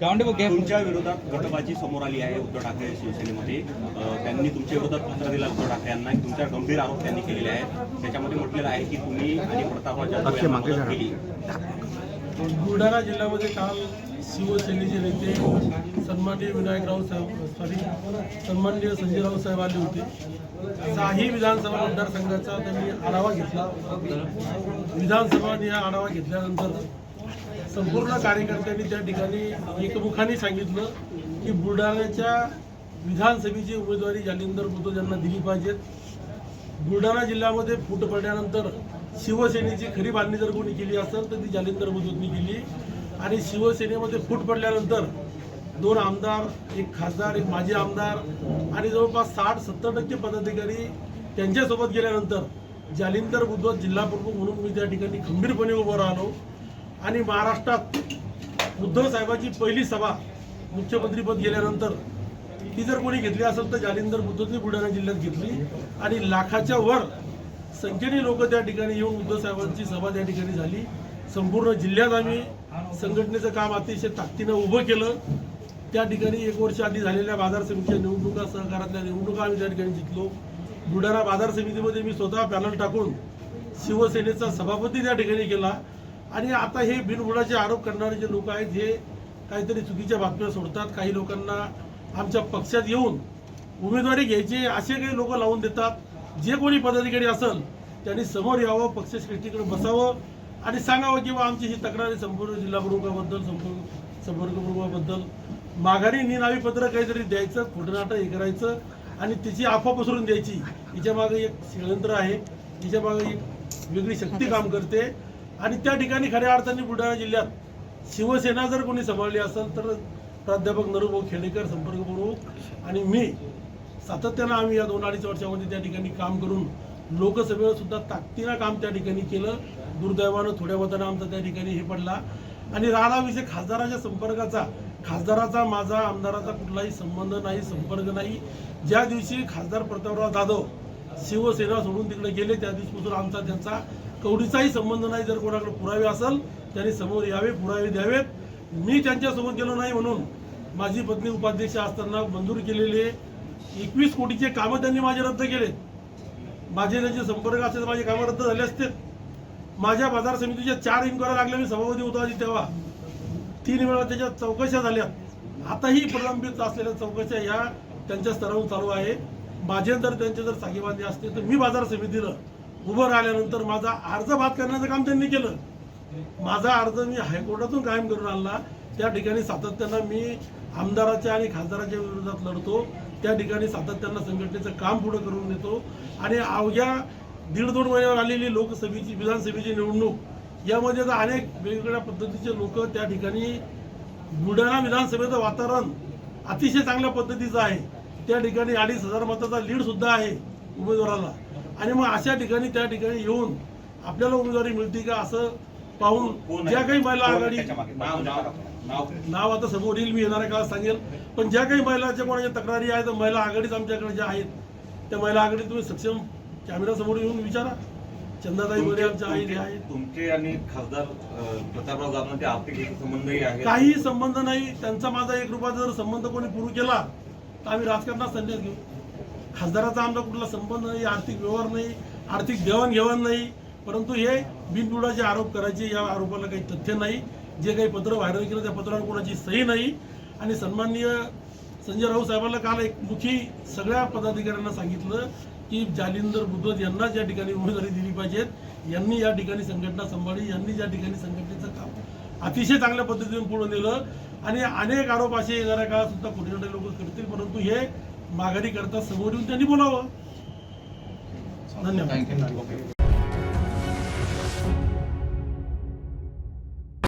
तुमच्या विरोधात गटबाजी समोर आली आहे उद्धव ठाकरे शिवसेनेमध्ये. त्यांनी तुमच्या विरोधात पत्र दिलं उद्धव ठाकरे यांना. तुमच्या गंभीर आरोप त्यांनी केलेले आहेत. त्याच्यामध्ये म्हटलेलं आहे की तुम्ही आणि प्रतापराव जाधव केली. बुलढाणा जिल्ह्यामध्ये काल शिवसेनेचे नेते सन्माननीय विनायकराव साहेब सॉरी सन्माननीय संजयराव साहेब आले होते. काही विधानसभा मतदारसंघाचा त्यांनी आढावा घेतला. विधानसभा आढावा घेतल्यानंतर संपूर्ण कार्यकर्त्यांनी त्या ठिकाणी एकमुखाने सांगितलं की बुलढाण्याच्या विधानसभेची उमेदवारी जालिंदर बुद्ध यांना दिली पाहिजेत. बुलढाणा जिल्ह्यामध्ये फूट पडल्यानंतर शिवसेनेची खरी बांधणी जर कोणी केली असेल तर ती जालिंदर बुद्धोतनी केली. आणि शिवसेनेमध्ये फूट पडल्यानंतर दोन आमदार एक खासदार एक माजी आमदार आणि जवळपास साठ सत्तर टक्के पदाधिकारी त्यांच्यासोबत गेल्यानंतर जालिंदर बुद्ध जिल्हा प्रमुख म्हणून मी त्या ठिकाणी खंबीरपणे उभं राहिलो. आणि महाराष्ट्रात उद्धव साहेबांची पहिली सभा मुख्यमंत्रीपद गेल्यानंतर ती जर कोणी घेतली असेल तर जालिंदर बुद्धोतनी बुलढाणा जिल्ह्यात घेतली. आणि लाखाच्या वर संख्येने लोक त्या ठिकाणी येऊन उद्धव साहेबांची सभा त्या ठिकाणी झाली. संपूर्ण जिल्ह्यात आम्ही संघटनेचं काम अतिशय ताकदीनं उभं केलं. त्या ठिकाणी एक वर्ष आधी झालेल्या बाजार समितीच्या निवडणुका सहकारातल्या निवडणुका आम्ही त्या ठिकाणी जिंकलो. बुलढाणा बाजार समितीमध्ये मी स्वतः पॅनल टाकून शिवसेनेचा सभापती त्या ठिकाणी केला. आणि आता हे बिनबुडाचे आरोप करणारे जे लोक आहेत हे काहीतरी चुकीच्या बातम्या सोडतात. काही लोकांना आमच्या पक्षात येऊन उमेदवारी घ्यायची असे काही लोक लावून देतात. जे कोणी पदाधिकारी असेल त्यांनी समोर यावं पक्षश्रेष्ठीकडे बसावं आणि सांगावं किंवा आमची ही तक्रार संपूर्ण जिल्हा प्रमुखाबद्दल संपर्क संपर्क प्रमुखाबद्दल माघारी निनावी पत्र काहीतरी द्यायचं खोटनाटं हे करायचं आणि तिची अफवा पसरून द्यायची. हिच्या मागे एक षडयंत्र आहे. हिच्या मागे एक वेगळी शक्ती काम करते. आणि त्या ठिकाणी खऱ्या अर्थाने बुलढाणा जिल्ह्यात शिवसेना जर कोणी सांभाळली असेल तर प्राध्यापक नरुभाऊ खेडेकर संपर्क प्रमुख आणि मी सातत्यानं आम्ही या दोन अडीच वर्षामध्ये त्या ठिकाणी काम करून लोकसभेवर सुद्धा ताकदीनं काम त्या ठिकाणी केलं. दुर्दैवानं थोड्या मतानं आमचा त्या ठिकाणी हे पडला. आणि राहिला विषय खासदाराच्या संपर्काचा खासदाराचा माझा आमदाराचा कुठलाही संबंध नाही संपर्क नाही. ज्या दिवशी खासदार प्रतापराव जाधव शिवसेना सोडून तिकडे गेले त्या दिवशीपासून आमचा त्यांचा कवडीचाही संबंध नाही. जर कोणाकडे पुरावे असेल त्यांनी समोर यावे पुरावे द्यावेत. मी त्यांच्यासोबत गेलो नाही म्हणून माझी पत्नी उपाध्यक्ष असताना मंजूर केलेले एकवीस कोटीचे कामं त्यांनी माझे रद्द केले माझे त्यांचे संपर्क असते माझे कामं रद्द झाले असते माझ्या बाजार समितीच्या चार इन्क्वायरी लागल्या मी सभापती होतो आधी तेव्हा. तीन वेळा त्याच्या चौकशा झाल्या आताही प्रलंबित असलेल्या चौकशा ह्या त्यांच्या स्तरावर चालू आहे. माझे जर त्यांचे जर सागेबांधे असते तर मी बाजार समितीला उभं राहिल्यानंतर माझा अर्ज बाद करण्याचं काम त्यांनी केलं. माझा अर्ज मी हायकोर्टातून कायम करून आणला. त्या ठिकाणी सातत्यानं मी आमदाराच्या आणि खासदाराच्या विरोधात लढतो. त्या ठिकाणी सातत्यानं संघटनेचं काम पुढं करून देतो आणि अवघ्या दीड दोन महिन्यावर आलेली लोकसभेची विधानसभेची निवडणूक यामध्ये तर अनेक वेगवेगळ्या पद्धतीचे लोक त्या ठिकाणी बुलढाणा विधानसभेचं वातावरण अतिशय चांगल्या पद्धतीचं आहे. त्या ठिकाणी अडीच हजार मताचा लीड सुद्धा आहे उमेदवाराला. आणि मग अशा ठिकाणी त्या ठिकाणी येऊन आपल्याला उमेदवारी मिळते का असं पाहून आहे? ज्या काही महिला आहे आघाडी? नाव आता समोर येईल मी येणाऱ्या काळात सांगेल. पण ज्या काही महिलाच्या कोणाच्या तक्रारी आहेत महिला आघाडीच आमच्याकडे ज्या आहेत त्या महिला आघाडीत तुम्ही सक्षम कॅमेरा समोर येऊन विचारा. चंदाताई बरे आमच्या आई हे आहेत. तुमचे आणि खासदार प्रतापराव जाधवांचे आर्थिक संबंधही आहेत. काही संबंध नाही. त्यांचा माझा एक रुपयाचा जर संबंध कोणी पुरू केला तर आम्ही राजकारणात संन्यास घेऊ. खासदाराचा आमचा कुठला संबंध नाही आर्थिक व्यवहार नाही आर्थिक देवाणघेवाण नाही. परंतु हे बिनबुडाचे आरोप करायचे या आरोपाला काही तथ्य नाही. जे काही पत्र व्हायरल केलं त्या पत्रावर कोणाची सही नाही. आणि सन्माननीय संजय राऊत साहेबांना काल एक मुखी सगळ्या पदाधिकाऱ्यांना सांगितलं की जालिंदर बुद्धत यांनाच या ठिकाणी उमेदवारी दिली पाहिजेत यांनी या ठिकाणी संघटना सांभाळली यांनी ज्या ठिकाणी संघटनेचं काम अतिशय चांगल्या पद्धतीने पुढे नेलं आणि अनेक आरोप असे येणाऱ्या काळात सुद्धा कुठे लोक करतील परंतु हे माघारी करता समोर येऊन त्यांनी बोलावं. धन्यवाद.